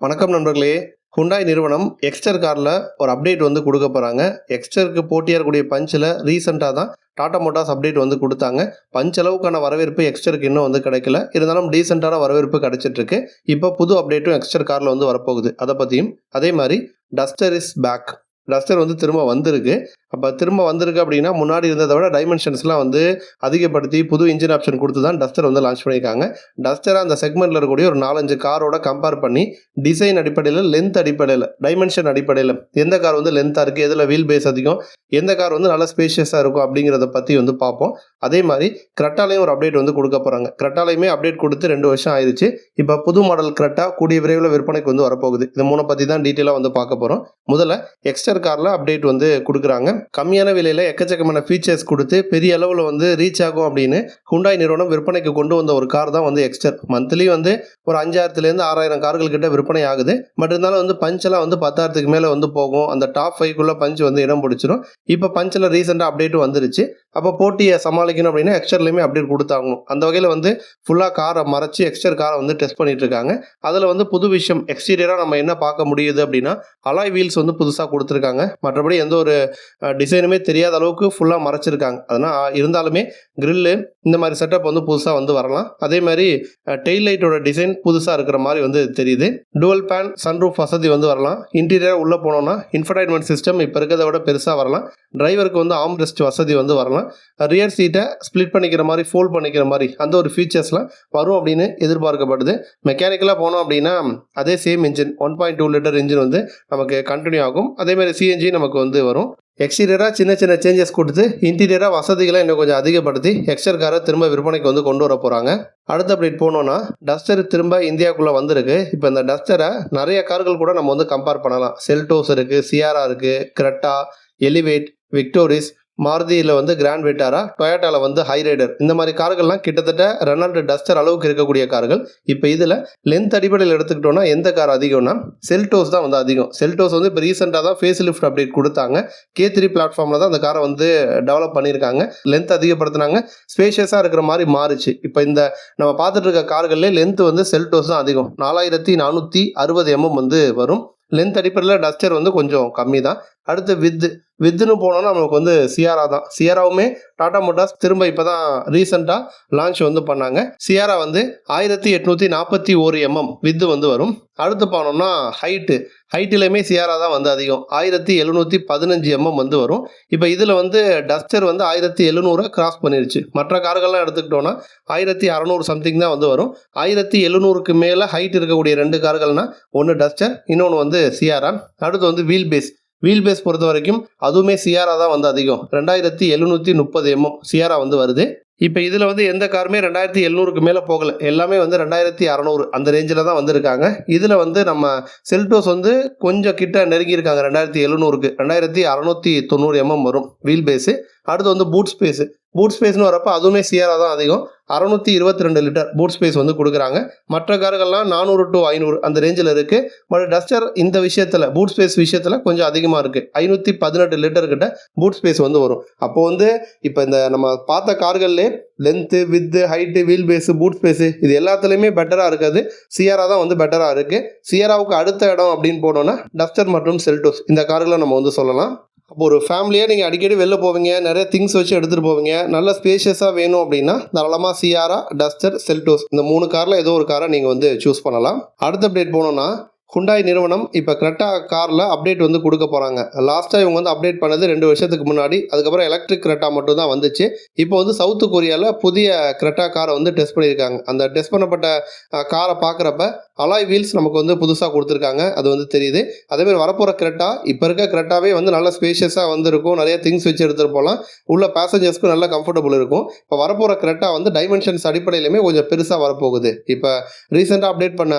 வணக்கம் நண்பர்களே. ஹுண்டாய் நிறுவனம் எக்ஸ்டர் காரில் ஒரு அப்டேட் வந்து கொடுக்க போகிறாங்க எக்ஸ்டருக்கு போட்டியாக இருக்கக்கூடிய பஞ்சில் ரீசெண்டாக தான் டாடா மோட்டார்ஸ் அப்டேட் வந்து கொடுத்தாங்க. பஞ்ச் அளவுக்கான வரவேற்பு எக்ஸ்டருக்கு இன்னும் வந்து கிடைக்கல. இருந்தாலும் டீசெண்டான வரவேற்பு கிடைச்சிட்ருக்கு இப்போ புது அப்டேட்டும் எக்ஸ்டர் காரில் வந்து வரப்போகுது. அதை பற்றியும் அதே மாதிரி டஸ்டர் இஸ் பேக் டஸ்டர் வந்து திரும்ப வந்திருக்கு. அப்போ திரும்ப வந்திருக்கு அப்படின்னா முன்னாடி இருந்ததை விட டைமென்ஷன்ஸ்லாம் வந்து அதிகப்படுத்தி புது இன்ஜின் ஆப்ஷன் கொடுத்து தான் டஸ்டர் வந்து லான்ச் பண்ணியிருக்காங்க. டஸ்டராக அந்த செக்மெண்ட்டில் இருக்கக்கூடிய ஒரு நாலஞ்சு காரோட கம்பேர் பண்ணி டிசைன் அடிப்படையில் லென்த் அடிப்படையில் டைமென்ஷன் அடிப்படையில் எந்த கார் வந்து லென்த்தாக இருக்குது எதில் வீல் பேஸ் அதிகம் எந்த கார் வந்து நல்ல ஸ்பேஷியஸாக இருக்கும் அப்படிங்கிறத பற்றி வந்து பார்ப்போம். அதே மாதிரி கிரட்டாலையும் ஒரு அப்டேட் வந்து கொடுக்க போகிறாங்க கிரட்டாலையுமே அப்டேட் கொடுத்து ரெண்டு வருஷம் ஆயிடுச்சு இப்போ புது மாடல் கிரட்டா கூடிய விரைவில் விற்பனைக்கு வந்து வரப்போகுது. இது மூணை பற்றி தான் டீட்டெயிலாக வந்து பார்க்க போகிறோம் முதல்ல எக்ஸ்டர் காரில் அப்டேட் வந்து கொடுக்குறாங்க. கம்மியான விலையில் எக்கச்சக்கமான ஃபீச்சர்ஸ் கொடுத்து பெரிய அளவில் வந்து ரீச் ஆகும் அப்படின்னு ஹுண்டாய் நிறுவனம் விற்பனைக்கு கொண்டு வந்த ஒரு கார் தான் வந்து எக்ஸ்டர் மந்த்லி வந்து ஒரு அஞ்சாயிரத்துலேருந்து ஆறாயிரம் கார்கள் கிட்ட விற்பனை ஆகுது. பட் இருந்தாலும் வந்து பஞ்செல்லாம் வந்து பத்தாயிரத்துக்கு மேலே வந்து போகும். அந்த டாப் ஃபைவ்க்குள்ளே பஞ்ச் வந்து இடம் பிடிச்சிரும். இப்போ பஞ்சில் ரீசெண்டாக அப்டேட்டும் வந்துருச்சு. அப்போ போட்டியை சமாளிக்கணும் அப்படின்னா எக்ஸ்டர்லையுமே அப்டேட் கொடுத்தாகணும். அந்த வகையில் வந்து ஃபுல்லாக காரை மறைச்சி எக்ஸ்டர் காரை வந்து டெஸ்ட் பண்ணிட்டு இருக்காங்க. அதில் வந்து புது விஷயம் எக்ஸ்டீரியராக நம்ம என்ன பார்க்க முடியுது அப்படின்னா அலாய் வீல்ஸ் வந்து புதுசாக கொடுத்துருக்காங்க. மற்றபடி எந்த ஒரு டிசைனுமே தெரியாத அளவுக்கு ஃபுல்லாக மறைச்சிருக்காங்க. அதனால் இருந்தாலுமே கிரில்லு இந்த மாதிரி செட்டப் வந்து புதுசாக வந்து வரலாம். அதே மாதிரி டெயில் லைட்டோட டிசைன் புதுசாக இருக்கிற மாதிரி வந்து தெரியுது. டுவல் பேன் சன்ரூஃப் வசதி வந்து வரலாம். இன்டீரியராக உள்ளே போனோம்னா இன்ஃபர்டைன்மெண்ட் சிஸ்டம் இப்போ இருக்கிறத விட பெருசாக வரலாம். டிரைவருக்கு வந்து ஆம் ரெஸ்ட் வசதி வந்து வரலாம். ரியர் சீட்டை ஸ்ப்ளிட் பண்ணிக்கிற மாதிரி ஃபோல்ட் பண்ணிக்கிற மாதிரி அந்த ஒரு ஃபீச்சர்ஸ்லாம் வரும் அப்படின்னு எதிர்பார்க்கப்படுது. மெக்கானிக்கலாக போனோம் அப்படின்னா அதே same engine one point two litre engine வந்து நமக்கு கண்டினியூ ஆகும். அதேமாதிரி சிஎன்ஜி நமக்கு வந்து வரும். எக்ஸ்டீரியராக சின்ன சின்ன சேஞ்சஸ் கொடுத்து இன்டீரியராக வசதிகளை இன்னும் கொஞ்சம் அதிகப்படுத்தி எக்ஸ்டர் காரை திரும்ப விற்பனைக்கு வந்து கொண்டு வர போகிறாங்க அடுத்த அப்டேட் போனோன்னா டஸ்டர் திரும்ப இந்தியாவுக்குள்ளே வந்திருக்கு. இப்போ இந்த டஸ்டரை நிறைய கார்கள் கூட நம்ம வந்து கம்பேர் பண்ணலாம். செல்டோஸ் இருக்குது சியாரா இருக்குது கிரெட்டா எலிவேட் விக்டோரிஸ் மாருதியில் வந்து கிராண்ட் விட்டாரா டொயாட்டாவில் வந்து ஹைரைடர் இந்த மாதிரி கார்கள்லாம் கிட்டத்தட்ட ரெனால்டு டஸ்டர் அளவுக்கு இருக்கக்கூடிய கார்கள். இப்போ இதில் லென்த் அடிப்படையில் எடுத்துக்கிட்டோம்னா எந்த கார் அதிகம்னா செல்டோஸ் தான் வந்து அதிகம். செல்டோஸ் வந்து இப்போ ரீசெண்டாக தான் ஃபேஸ் லிஃப்ட் அப்டேட் கொடுத்தாங்க. கே த்ரீ பிளாட்ஃபார்மில் தான் அந்த காரை வந்து டெவலப் பண்ணியிருக்காங்க. லென்த் அதிகப்படுத்தினாங்க. ஸ்பேஷியஸாக இருக்கிற மாதிரி மாறுச்சு. இப்போ இந்த நம்ம பார்த்துட்டு இருக்க கார்கள்லேயே லென்த் வந்து செல்டோஸ் தான் அதிகம். நாலாயிரத்தி நானூற்றி அறுபது எம்எம் வந்து வரும். லென்த் அடிப்படையில் டஸ்டர் வந்து கொஞ்சம் கம்மி தான் அடுத்து வித்து வித்துன்னு போனோம்னா நமக்கு வந்து சியாரா தான். சியாராவுமே டாடா மோட்டார்ஸ் திரும்ப இப்போ தான் ரீசெண்டாக லான்ச் வந்து பண்ணாங்க. சியாரா வந்து ஆயிரத்தி எட்நூற்றி நாற்பத்தி ஒரு எம்எம் வித்து வந்து வரும். அடுத்து போனோம்னா ஹைட்டு ஹைட்டிலையுமே சியாரா தான் வந்து அதிகம். ஆயிரத்தி எழுநூற்றி பதினஞ்சு எம்எம் வந்து வரும். இப்போ இதில் வந்து டஸ்டர் வந்து ஆயிரத்தி எழுநூறை கிராஸ் பண்ணிருச்சு. மற்ற கார்கள்லாம் எடுத்துக்கிட்டோன்னா ஆயிரத்தி அறநூறு சம்திங் தான் வந்து வரும். ஆயிரத்தி எழுநூறுக்கு மேலே ஹைட் இருக்கக்கூடிய ரெண்டு கார்கள்னால் ஒன்று டஸ்டர் இன்னொன்று வந்து சியாரா அடுத்து வந்து வீல் பேஸ் வீல் பேஸ் பொறுத்த வரைக்கும் அதுவுமே சியாரா தான் வந்து அதிகம். ரெண்டாயிரத்தி எழுநூற்றி முப்பது எம்எம் சியாரா வந்து வருது. இப்போ இதில் வந்து எந்த காருமே ரெண்டாயிரத்தி எழுநூறுக்கு மேலே போகலை. எல்லாமே வந்து ரெண்டாயிரத்தி அறநூறு அந்த ரேஞ்சில் தான் வந்திருக்காங்க. இதில் வந்து நம்ம செல்டோஸ் வந்து கொஞ்சம் கிட்ட நெருங்கியிருக்காங்க ரெண்டாயிரத்தி எழுநூறுக்கு. ரெண்டாயிரத்தி அறநூற்றி தொண்ணூறு எம்எம் வரும் வீல் பேஸு அடுத்து வந்து பூட் ஸ்பேஸு பூட் ஸ்பேஸ்னு வரப்போ அதுவுமே சியாரா தான் அதிகம். அறநூற்றி இருபத்தி ரெண்டு லிட்டர் பூட் ஸ்பேஸ் வந்து கொடுக்குறாங்க. மற்ற கார்கள்லாம் நானூறு டு ஐநூறு அந்த ரேஞ்சில் இருக்குது பட் டஸ்டர் இந்த விஷயத்தில் பூட் ஸ்பேஸ் விஷயத்தில் கொஞ்சம் அதிகமாக இருக்குது ஐநூற்றி பதினெட்டு லிட்டர் கிட்ட பூட் ஸ்பேஸ் வந்து வரும். அப்போ வந்து இப்போ இந்த நம்ம பார்த்த கார்கள்லே length width height wheel base boot space இது எல்லாத்துலேயுமே பெட்டராக இருக்காது. சியாரா தான் வந்து பெட்டராக இருக்குது சியாராவுக்கு அடுத்த இடம் அப்படின்னு போனோம்னா டஸ்டர் மற்றும் செல்டோஸ் இந்த கார்களை நம்ம வந்து சொல்லலாம். அப்போ ஒரு ஃபேமிலியாக நீங்கள் அடிக்கடி வெளில போவீங்க நிறைய திங்ஸ் வச்சு எடுத்துகிட்டு போவீங்க. நல்ல ஸ்பேஷியஸாக வேணும் அப்படின்னா தாராளமாக சியாரா டஸ்டர் செல்டோஸ் இந்த மூணு காரில் ஏதோ ஒரு காரை நீங்கள் வந்து சூஸ் பண்ணலாம். அடுத்த அப்டேட் போனோன்னா ஹுண்டாய் நிறுவனம் இப்போ கிரெட்டா காரில் அப்டேட் வந்து கொடுக்க போகிறாங்க லாஸ்ட்டாக இவங்க வந்து அப்டேட் பண்ணது ரெண்டு வருஷத்துக்கு முன்னாடி. அதுக்கப்புறம் எலக்ட்ரிக் கிரெட்டா மட்டும் தான் வந்துச்சு. இப்போ வந்து சவுத்து கொரியாவில் புதிய கிரெட்டா காரை வந்து டெஸ்ட் பண்ணியிருக்காங்க. அந்த டெஸ்ட் பண்ணப்பட்ட காரை பார்க்குறப்ப அலாய் வீல்ஸ் நமக்கு வந்து புதுசாக கொடுத்துருக்காங்க. அது வந்து தெரியுது. அதேமாதிரி வரப்போகிற கிரெட்டா இப்போ இருக்க கிரெட்டாவே வந்து நல்ல ஸ்பேஷியஸாக வந்து இருக்கும் நிறைய திங்ஸ் வச்சு எடுத்துகிட்டு போகலாம் உள்ள பேசஞ்சர்ஸ்க்கும் நல்லா கம்ஃபர்டபுள் இருக்கும். இப்போ வரப்போகிற கிரெட்டா வந்து டைமென்ஷன்ஸ் அடிப்படையிலுமே கொஞ்சம் பெருசாக வரப்போகுது. இப்போ ரீசெண்டாக அப்டேட் பண்ண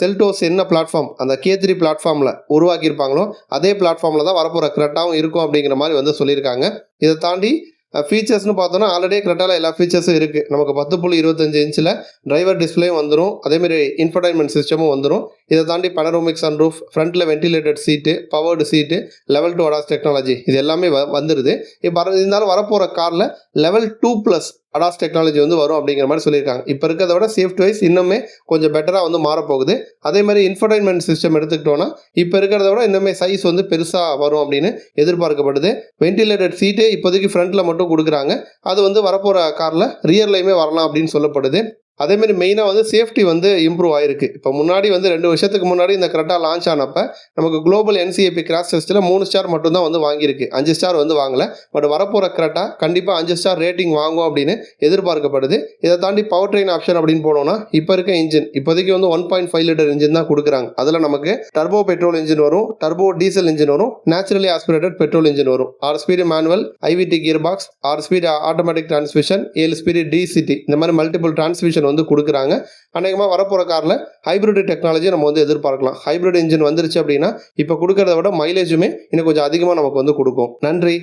செல்டோஸ் என்ன பிளாட்ஃபார்ம் அந்த கே த்ரீ பிளாட்ஃபார்மில் உருவாக்கியிருப்பாங்களோ அதே பிளாட்ஃபார்மில் தான் வரப்போகிற கிரெட்டாவும் இருக்கும் அப்படிங்கிற மாதிரி வந்து சொல்லியிருக்காங்க. இதை தாண்டி ஃபீச்சர்ஸ்னு பார்த்தோன்னா ஆல்ரெடி கரெக்டாக எல்லா ஃபீச்சர்ஸும் இருக்குது நமக்கு பத்து புள்ளி இருபத்தஞ்சு இன்ச்சில் டிரைவர் டிஸ்பிளேயும் வந்துடும் அதேமாரி இன்ஃபர்டைன்மெண்ட் சிஸ்டமும் வந்துடும் இதை தாண்டி பனரோமிக் சன் ரூஃப் ஃப்ரண்ட்டில் ventilated seat powered seat level two ADAS technology இது எல்லாமே வ வந்துடுது இப்போ இருந்தாலும் வரப்போகிற காரில் level two plus ADAS technology வந்து வரும் அப்படிங்கிற மாதிரி சொல்லியிருக்காங்க. இப்போ இருக்கிறத விட சேஃப்டி வைஸ் இன்னுமே கொஞ்சம் பெட்டராக வந்து மாறப்போகுது. அதே மாதிரி இன்ஃபர்டைன்மெண்ட் சிஸ்டம் எடுத்துக்கிட்டோன்னா இப்போ இருக்கிறத விட இன்னுமே சைஸ் வந்து பெருசாக வரும் அப்படின்னு எதிர்பார்க்கப்படுது. வென்டிலேட்டட் சீட்டே இப்போதைக்கு ஃப்ரண்ட்டில் மட்டும் கொடுக்குறாங்க. அது வந்து வரப்போகிற காரில் ரியர்லையுமே வரலாம் அப்படின்னு சொல்லப்படுது. அதேமாரி மெயினாக வந்து சேஃப்டி வந்து இம்ப்ரூவ் ஆயிருக்கு. இப்போ முன்னாடி வந்து ரெண்டு வருஷத்துக்கு முன்னாடி இந்த கரெக்டாக லான்ச் ஆனப்போ நமக்கு குளோபல் என்சிஏபி கிராஸ் டெஸ்ட்டில் மூணு ஸ்டார் மட்டும் தான் வந்து வாங்கியிருக்கு. அஞ்சு ஸ்டார் வந்து வாங்கலை. பட் வரப்போகிற கரெக்டாக கண்டிப்பாக அஞ்சு ஸ்டார் ரேட்டிங் வாங்கும் அப்படின்னு எதிர்பார்க்கப்படுது. இதை தாண்டி பவர் ட்ரெயின் ஆப்ஷன் அப்படின்னு போனோம்னா இப்போ இருக்க இன்ஜின் இப்போதைக்கு வந்து one point five litre engine தான் கொடுக்குறாங்க. அதில் நமக்கு டர்போ பெட்ரோல் இன்ஜின் வரும் டர்போ டீசல் இன்ஜின் வரும் நேச்சுரலி ஆஸ்பிரேட்டட் பெட்ரோல் இன்ஜின் வரும். ஆறு speed manual IVT gear box ஆறு ஸ்பீடு ஆட்டோமேட்டிக் டிரான்ஸ்மிஷன் ஏழு ஸ்பீடு டிசிடி இந்த மாதிரி மல்டிபிள் டிரான்ஸ்மிஷன் வந்து கொடுக்குறாங்க. அநேகமாக வரப்போகிற காரில் ஹைப்ரிட் டெக்னாலஜி நம்ம வந்து எதிர்பார்க்கலாம். ஹைப்ரிட் இன்ஜின் வந்துருச்சு அப்படின்னா இப்போ கொடுக்கறத விட மைலேஜுமே இன்னும் கொஞ்சம் அதிகமாக நமக்கு வந்து கொடுக்கும். நன்றி.